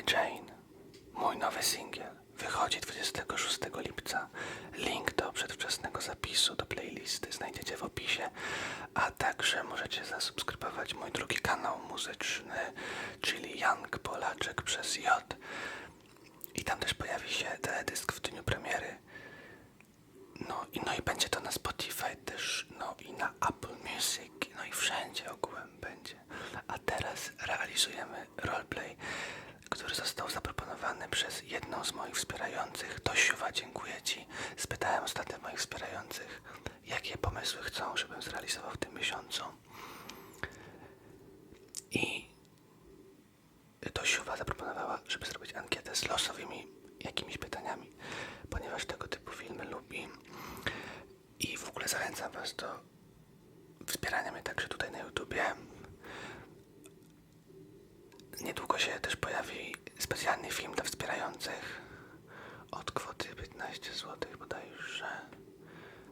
Mary Jane, mój nowy singiel, wychodzi 26 lipca. Link do przedwczesnego zapisu do playlisty znajdziecie w opisie, a także możecie zasubskrybować mój drugi kanał muzyczny, czyli Jank Polaczek przez J. I tam też pojawi się teledysk w dniu premiery. No i, no i będzie to na Spotify też, no i na Apple Music, no i wszędzie ogółem będzie. A teraz realizujemy roleplay, który został zaproponowany przez jedną z moich wspierających. Tosiuwa, dziękuję Ci. Spytałem ostatnio moich wspierających, jakie pomysły chcą, żebym zrealizował w tym miesiącu. I Tosiuwa zaproponowała, żeby zrobić ankietę z losowymi jakimiś pytaniami, ponieważ tego typu filmy lubi. I w ogóle zachęcam Was do wspierania mnie także tutaj na YouTubie. Niedługo się też pojawi specjalny film dla wspierających od kwoty 15 zł bodajże.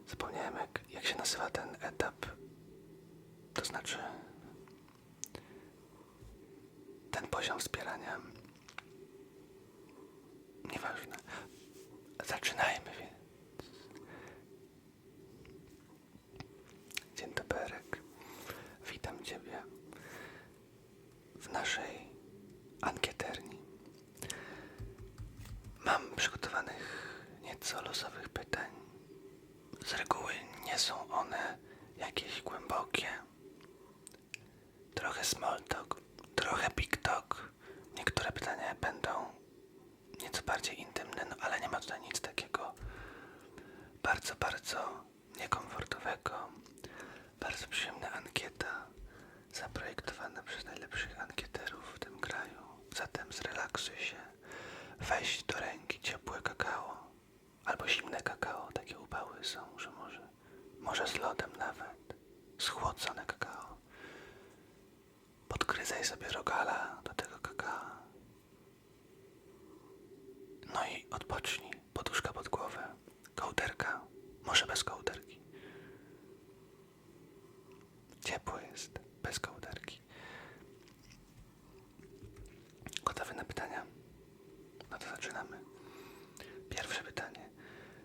Zapomniałem jak, jak się nazywa ten etap. To znaczy ten poziom wspierania. Nieważne. Zaczynajmy więc. Dzień doberek. Witam Ciebie w naszej ankieterni. Mam przygotowanych nieco losowych pytań. Z reguły nie są one jakieś głębokie. Trochę small talk, trochę big talk. Niektóre pytania będą nieco bardziej intymne, no ale nie ma tutaj nic takiego bardzo, bardzo niekomfortowego. Bardzo przyjemna ankieta, zaprojektowana przez najlepszych ankieterów w tym kraju. Zatem zrelaksuj się, weź do ręki ciepłe kakao, albo zimne kakao, takie upały są, że może, może z lodem nawet, schłodzone kakao. Podgryzaj sobie rogala do tego kakao. No i odpocznij, poduszka pod głowę, kołderka, może bez kołderki. Ciepło jest, bez kołderki. Gotowy na pytania? No to zaczynamy. Pierwsze pytanie.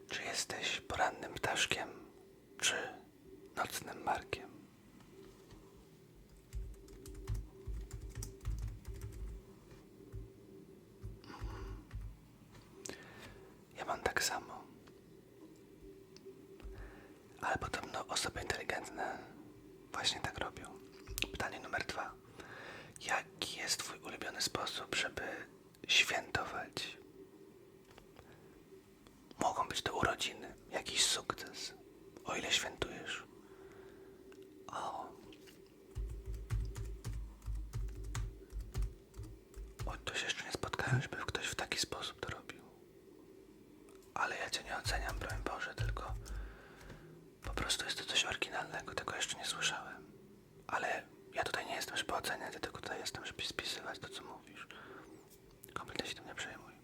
Czy jesteś porannym ptaszkiem, czy nocnym markiem? Ja mam tak samo. Ale podobno osoby inteligentne właśnie tak robią. Pytanie numer dwa. Jaki jest Twój ulubiony sposób, żeby świętować? Mogą być to urodziny, jakiś sukces, o ile świętujesz. O. O, to się jeszcze nie spotkałem, żeby ktoś w taki sposób to robił. Ale ja Cię nie oceniam, broń Boże, tylko po prostu jest to coś oryginalnego, tego jeszcze nie słyszałem. Ale ja tutaj nie jestem, żeby oceniać, ja tylko tutaj jestem, żeby spisywać to, co mówisz. Kompletnie się tym nie przejmuj.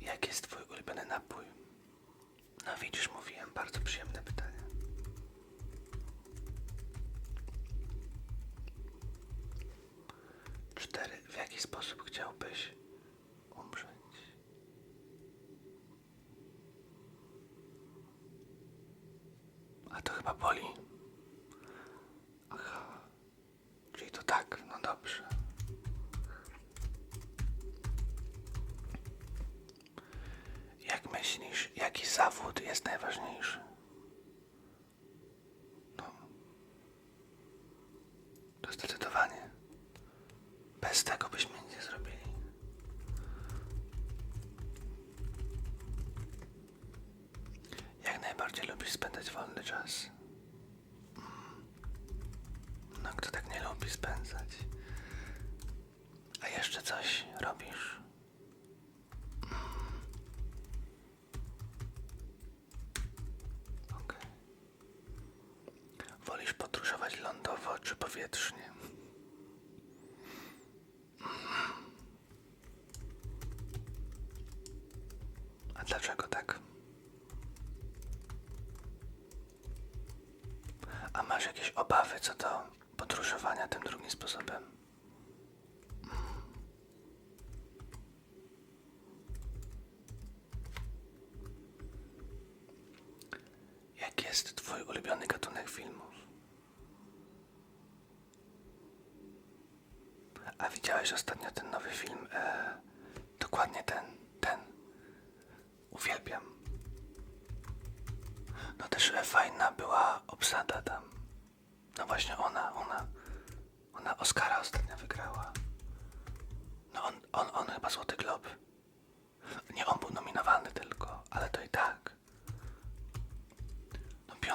Jaki jest Twój ulubiony napój? No widzisz, mówiłem, bardzo przyjemne pytanie. Cztery. W jaki sposób chciałbyś umrzeć? A to chyba boli. Aha. Czyli to tak, no dobrze. Jak myślisz, jaki zawód jest najważniejszy? No. To zdecydowanie. Bez tego byśmy nic nie zrobili. Jak najbardziej lubisz spędzać wolny czas? Mm. No, kto tak nie lubi spędzać? A jeszcze coś robisz? Mm. Okej. Wolisz podróżować lądowo czy powietrznie? tym drugim sposobem. Jak jest Twój ulubiony gatunek filmów? A widziałeś ostatnio ten nowy film? E, dokładnie ten, ten. Uwielbiam. No też e, fajna była obsada tam.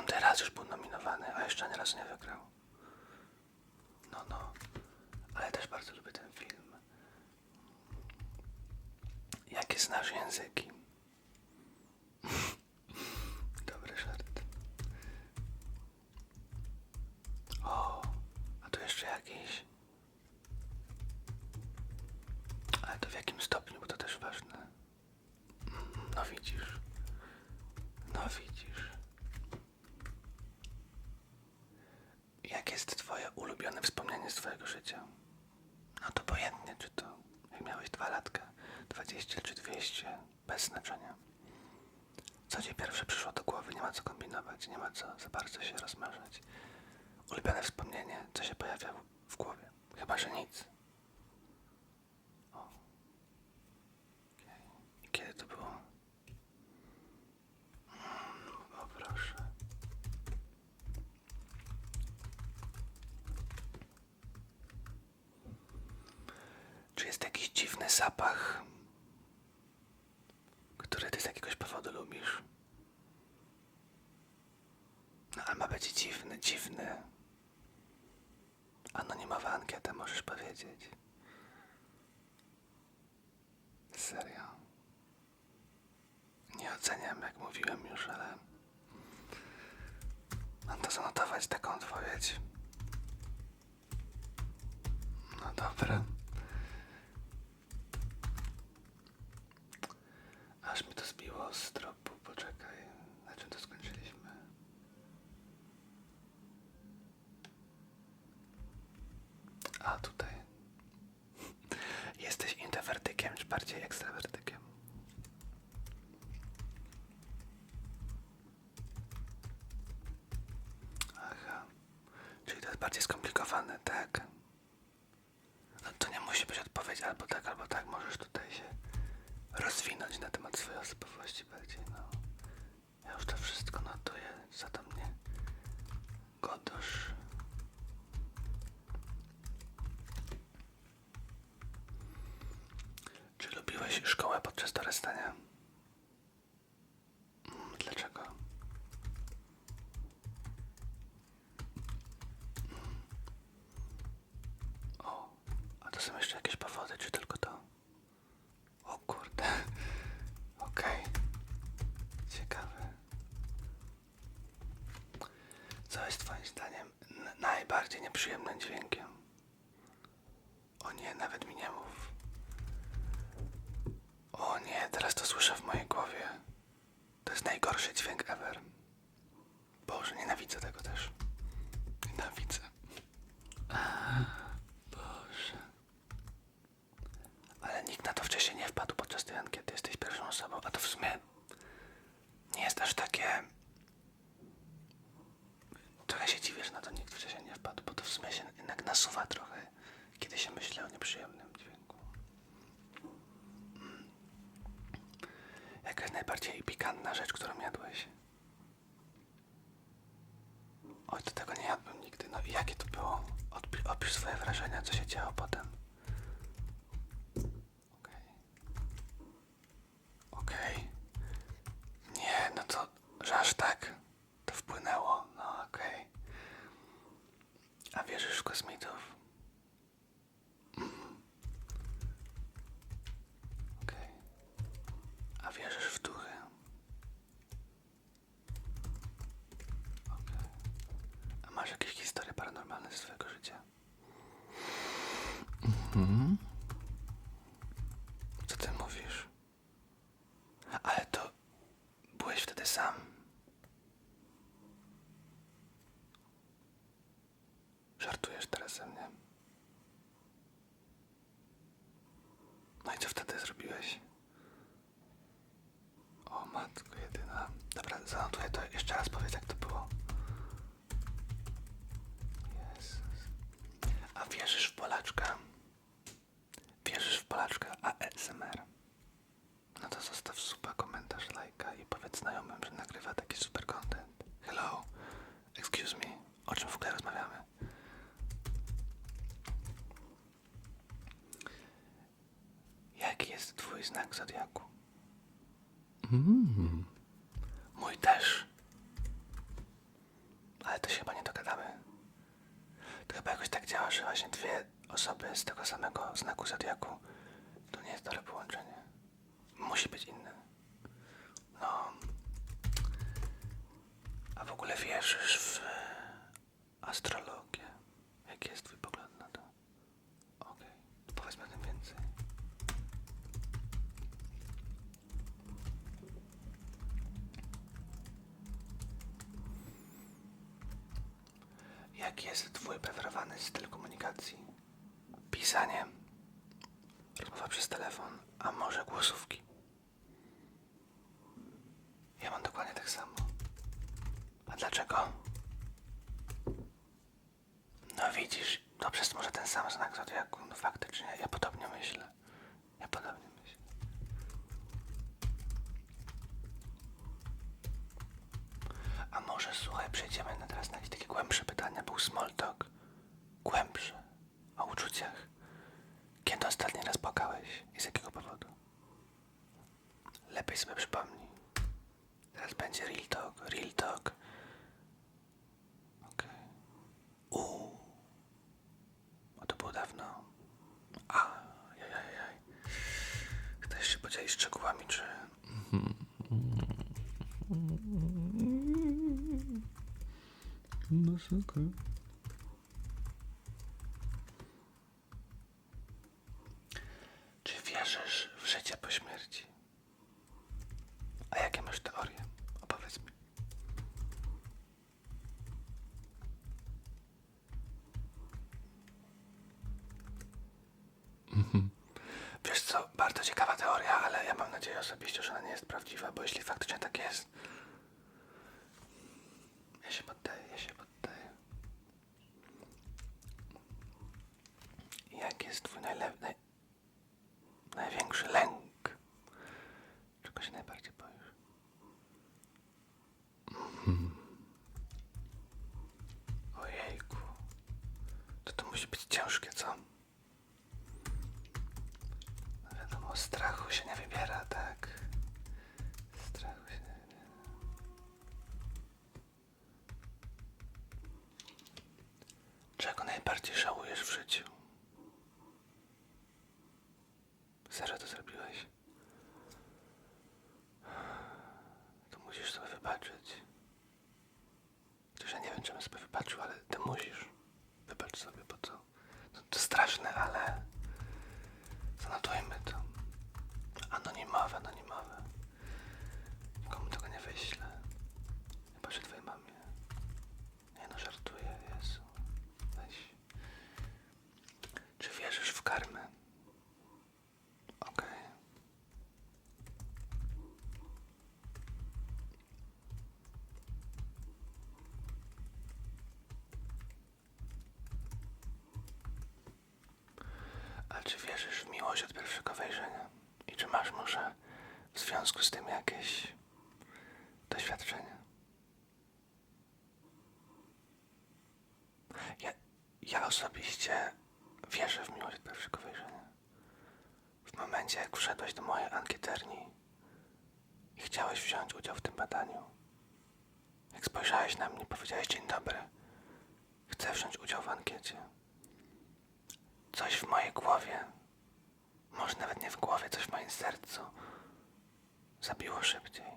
Piąty raz już był nominowany, a jeszcze ani razu nie wygrał. No, no. Ale też bardzo lubię ten film. Jakie znasz języki? Dobry żart. O, a tu jeszcze jakiś. Ale to w jakim stopniu, bo to też ważne. Mm, No widzisz. No widzisz. Jakie jest twoje ulubione wspomnienie z twojego życia? No to pojętnie, czy to jak latka, 20 czy 200, bez znaczenia. Co ci pierwsze przyszło do głowy? Nie ma co kombinować, nie ma co za bardzo się rozmarzać. Ulubione wspomnienie, co się pojawia w głowie? Chyba, że nic. O. Okej. I kiedy to było? Mm, O proszę. Czy jest jakiś dziwny zapach, który ty z jakiegoś powodu lubisz? No, ma być dziwny, dziwny. Anonimowa ankieta, możesz powiedzieć. Serio. Nie oceniam, jak mówiłem już, ale mam to zanotować taką odpowiedź. No dobra. Aż mi to zbiło z tropu, poczekaj. Na czym to skończyliśmy? A tutaj. Jesteś introwertykiem czy bardziej ekstrawertykiem? Aha. Czyli to jest bardziej skomplikowane, tak? No to nie musi być odpowiedź albo tak, albo tak. Możesz tutaj się rozwinąć na temat swojej osobowości bardziej, no. Ja już to wszystko notuję, za to mnie godosz. Czy lubiłeś szkołę podczas dorastania? Mm, Dlaczego? O, a to są jeszcze jakieś powody, czy tylko to? O kurde. Okej. Ciekawe. Co jest twoim zdaniem n- nieprzyjemnym dźwiękiem? O nie, nawet mi nie mów. O nie, teraz to słyszę w mojej głowie. To jest najgorszy dźwięk ever. Boże, nienawidzę tego też. Nienawidzę. Boże. Ale nikt na to wcześniej nie wpadł podczas tej ankiety. Jesteś pierwszą osobą, a to w sumie nie jest aż takie. Trochę się dziwię, że na to nikt wcześniej nie wpadł, bo to w sumie się jednak nasuwa trochę, kiedy się myśli o nieprzyjemnym dźwięku. Mm. Jaka jest pikantna rzecz, którą jadłeś? Oj, to tego nie jadłem nigdy. No i jakie to było? Odpi- opisz swoje wrażenia, co się działo potem. Okej. Okej. Nie, no to, że aż tak to wpłynęło. No okej. A wierzysz w kosmitów? zanotuję to jeszcze raz, powiedz jak to było. Jezus. A wierzysz w Polaczkę? Wierzysz w Polaczkę ASMR? No to zostaw suba, komentarz, lajka i powiedz znajomym, że nagrywa taki super content. Hello, excuse me, o czym w ogóle rozmawiamy? Jaki jest twój znak zodiaku? Jakoś tak działa, że właśnie dwie osoby z tego samego znaku zodiaku to nie jest dobre połączenie. Musi być inny. No. A w ogóle wierzysz w astrologię? Jaki jest twój pogląd na to? Okej, to powiedz mi o tym więcej. Jaki jest twój preferowany styl komunikacji? Pisanie, rozmowa przez telefon, a może głosówki? Ja mam dokładnie tak samo. A dlaczego? No widzisz, to przez może ten sam znak zodiaku. No faktycznie, ja podobnie myślę. Ja podobnie myślę. A może słuchaj, przejdziemy na teraz na jakieś takie głębsze pytania. Był small talk. Głębsze. O uczuciach. Kiedy ostatni raz płakałeś i z jakiego powodu? Lepiej sobie przypomnij. Teraz będzie real talk, real talk. Okej. O to było dawno. A, jajajaj. Chcesz się podzielić szczegółami, czy... Masakra. Czy wierzysz w życie po śmierci? A jakie masz teorie? Opowiedz mi. Wiesz co, bardzo ciekawa teoria, ale ja mam nadzieję osobiście, że ona nie jest prawdziwa, bo jeśli faktycznie tak jest, ja się poddaję, ja się poddaję. Jaki jest twój najlepszy, naj... największy lęk? Czego się najbardziej boisz? Ojejku. To to musi być ciężkie, co? Strachu się nie wybiera, tak? Strachu się nie wybiera. Czego najbardziej żałujesz w życiu? Serio to zrobiłeś? To musisz sobie wybaczyć. Chociaż ja nie wiem, czym sobie wybaczył, ale ty musisz. Wybacz sobie, bo to, to, to straszne, ale zanotujmy to. Anonimowe, anonimowe. Nikomu tego nie wyślę. Chyba, że twojej mamie. Nie no, żartuję, Jezu. Weź. Czy wierzysz w karmę? Okej. A czy wierzysz w miłość od pierwszego wejrzenia? I czy masz może w związku z tym jakieś doświadczenia? Ja, ja osobiście wierzę w miłość od pierwszego wejrzenia. W momencie, jak wszedłeś do mojej ankieterni i chciałeś wziąć udział w tym badaniu, jak spojrzałeś na mnie, powiedziałeś dzień dobry, chcę wziąć udział w ankiecie. Coś w mojej głowie, może nawet nie w głowie, coś w moim sercu zabiło szybciej.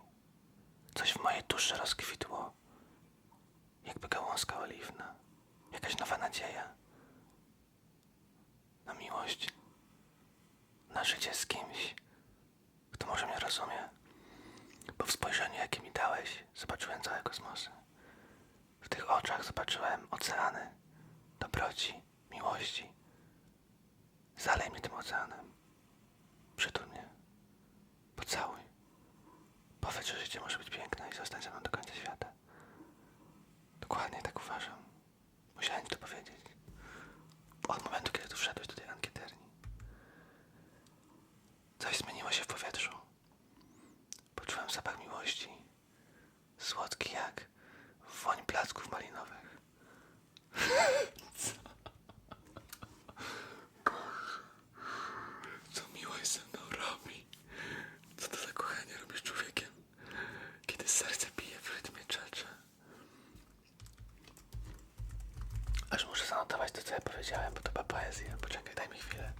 Coś w mojej duszy rozkwitło, jakby gałązka oliwna, jakaś nowa nadzieja na miłość, na życie z kimś, kto może mnie rozumie. Bo w spojrzeniu, jakie mi dałeś, zobaczyłem całe kosmosy. W tych oczach zobaczyłem oceany, dobroci, miłości. Zalej mnie tym oceanem. Przytul mnie. Pocałuj. Powiedz, że życie może być piękne i zostań ze mną do końca świata. Dokładnie tak uważam. Musiałem ci to powiedzieć. Od momentu, kiedy tu wszedłeś do tej ankieterni. Coś zmieniło się w powietrzu. Poczułem zapach miłości. Słodki jak woń placków malinowych. Co ja powiedziałem, bo to była poezja. Poczekaj, daj mi chwilę.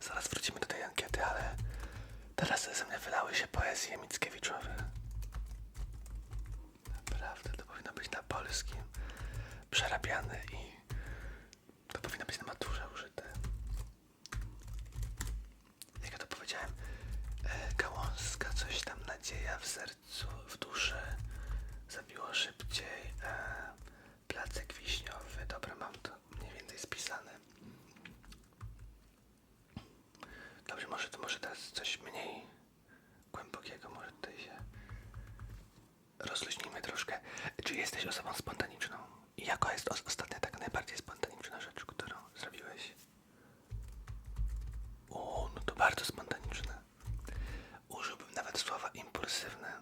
Zaraz wrócimy do tej ankiety, ale teraz ze mnie wylały się poezje Mickiewiczowe. Naprawdę, to powinno być na polskim. Przerabiane i to powinno być na maturze użyte. Jak ja to powiedziałem, e, gałązka, coś tam nadzieja w sercu, w duszy. Zabiło szybciej. E, placek wiśniowy. Dobra, mam to mniej więcej spisane. Dobrze, może to może teraz coś mniej głębokiego, może tutaj się rozluźnijmy troszkę. Czy jesteś osobą spontaniczną? I jaka jest os- ostatnia taka najbardziej spontaniczna rzecz, którą zrobiłeś? O, no to bardzo spontaniczne. Użyłbym nawet słowa impulsywne.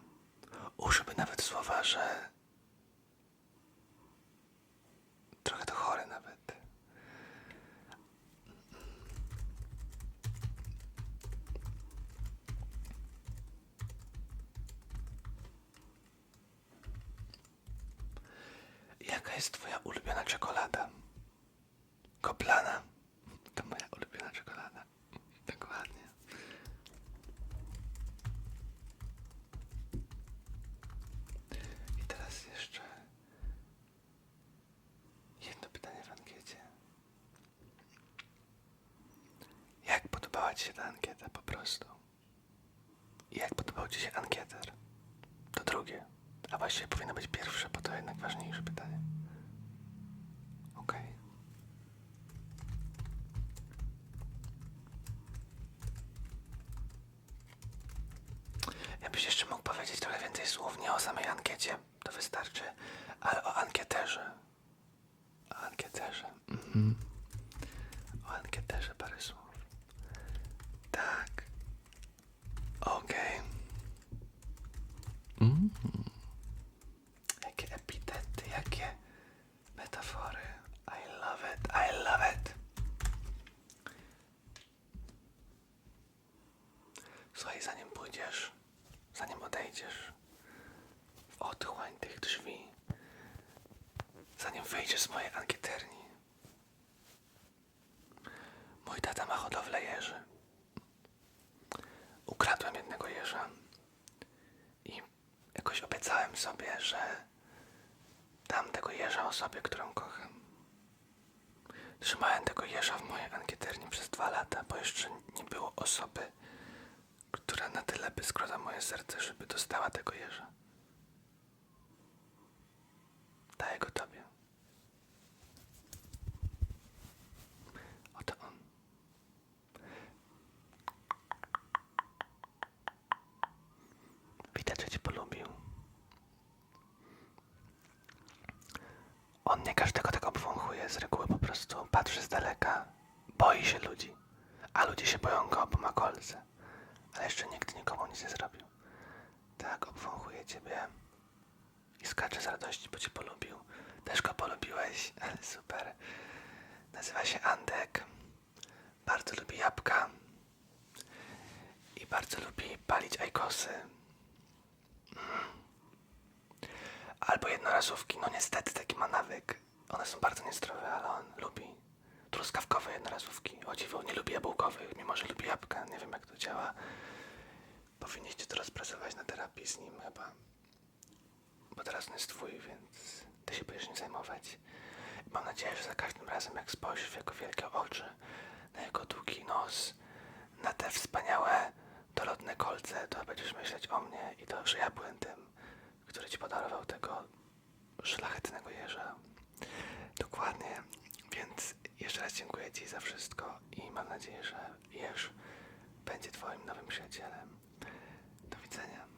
Użyłbym nawet słowa, że trochę to chore nawet. Jaka jest twoja ulubiona czekolada? Koplana. To moja ulubiona czekolada. Dokładnie. I teraz jeszcze jedno pytanie w ankiecie. Jak podobała Ci się ta ankieta po prostu? I jak podobał Ci się ankieter? To drugie. A właściwie powinno być pierwsze, bo to jednak ważniejsze pytanie. Okej. Ja byś jeszcze mógł powiedzieć trochę więcej słów, nie o samej ankiecie, to wystarczy, ale o ankieterze. O ankieterze. Mhm. O ankieterze parę słów. Tak. Okej. Jakie epitety, jakie metafory. I love it, I love it. Słuchaj, zanim pójdziesz, zanim odejdziesz w otchłań tych drzwi, zanim wyjdziesz z mojej ankieterni, mój tata ma hodowlę jeży. Ukradłem jednego jeża i jakoś obiecałem sobie, że dam tego jeża osobie, którą kocham. Trzymałem tego jeża w mojej ankieterni przez dwa lata, bo jeszcze nie było osoby, która na tyle by skradła moje serce, żeby dostała tego jeża. Daję go tobie. Oto on. Widać, że cię polubił. On nie każdego tak obwąchuje, z reguły po prostu patrzy z daleka, boi się ludzi, a ludzie się boją go, bo ma kolce. Ale jeszcze nikt nikomu nic nie zrobił. Tak, obwąchuje ciebie i skacze z radości, bo cię polubił. Też go polubiłeś, ale super. Nazywa się Andek. Bardzo lubi jabłka i bardzo lubi palić ajkosy. Albo jednorazówki, no niestety taki ma nawyk. One są bardzo niezdrowe, ale on lubi truskawkowe jednorazówki. O dziwo, nie lubi jabłkowych, mimo że lubi jabłka. Nie wiem jak to działa. Powinniście to rozpracować na terapii z nim chyba. Bo teraz on jest twój, więc ty się będziesz nim zajmować. Mam nadzieję, że za każdym razem jak spojrzysz w jego wielkie oczy, na jego długi nos, na te wspaniałe, dolotne kolce, to będziesz myśleć o mnie i to, że ja byłem tym, który ci podarował tego szlachetnego jeża. Dokładnie. Więc jeszcze raz dziękuję Ci za wszystko i mam nadzieję, że Jerz będzie Twoim nowym przyjacielem. Do widzenia.